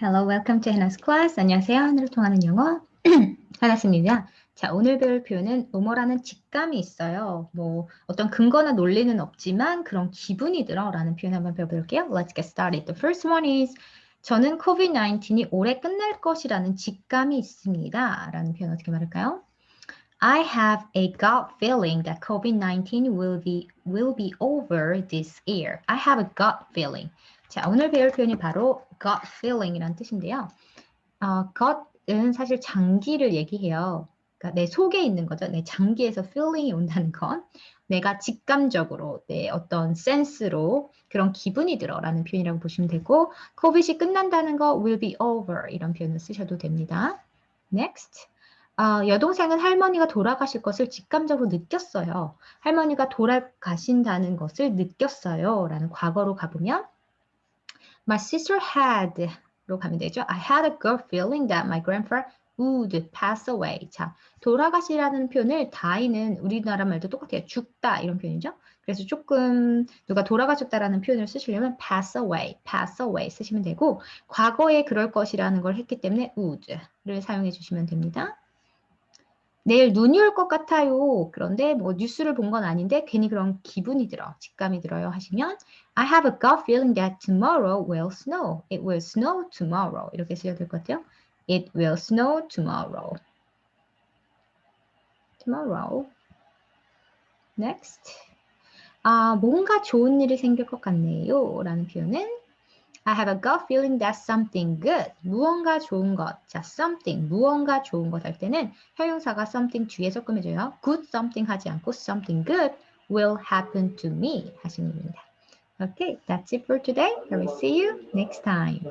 Hello, welcome to Hannah's class. 안녕하세요. 하늘을 통하는 영어 하나입니다. 자, 오늘 배울 표현은 뭐뭐라는 직감이 있어요. 뭐 어떤 근거나 논리는 없지만 그런 기분이 들어라는 표현 한번 배워볼게요. Let's get started. The first one is 저는 COVID-19이 올해 끝날 것이라는 직감이 있습니다. 라는 표현 어떻게 말할까요? I have a gut feeling that COVID-19 will be will be over this year. I have a gut feeling. 자, 오늘 배울 표현이 바로 gut feeling이라는 뜻인데요. 어, gut은 사실 장기를 얘기해요. 그러니까 내 속에 있는 거죠. 내 장기에서 feeling이 온다는 건 내가 직감적으로 내 어떤 센스로 그런 기분이 들어라는 표현이라고 보시면 되고 코빗이 끝난다는 거 will be over 이런 표현을 쓰셔도 됩니다. Next. 어, 여동생은 할머니가 돌아가실 것을 직감적으로 느꼈어요. 할머니가 돌아가신다는 것을 느꼈어요. 라는 과거로 가보면 My sister had 로 가면 되죠. I had a gut feeling that my grandfather would pass away. 자, 돌아가시라는 표현을 die는 우리나라 말도 똑같아요. 죽다 이런 표현이죠. 그래서 조금 누가 돌아가셨다라는 표현을 쓰시려면 pass away, pass away 쓰시면 되고 과거에 그럴 것이라는 걸 했기 때문에 would를 사용해 주시면 됩니다. 내일 눈이 올 것 같아요. 그런데 뭐 뉴스를 본 건 아닌데 괜히 그런 기분이 들어, 직감이 들어요 하시면 I have a gut feeling that tomorrow will snow. It will snow tomorrow. 이렇게 쓰셔도 될것 같아요. It will snow tomorrow. Tomorrow. Next. 아, 뭔가 좋은 일이 생길 것 같네요. 라는 표현은 I have a gut feeling that something good. 무언가 좋은 것. 자, something. 무언가 좋은 것 할 때는 형용사가 something 뒤에서 꾸며줘요. good something 하지 않고 something good will happen to me 하시면 됩니다. Okay, that's it for today. I will see you next time.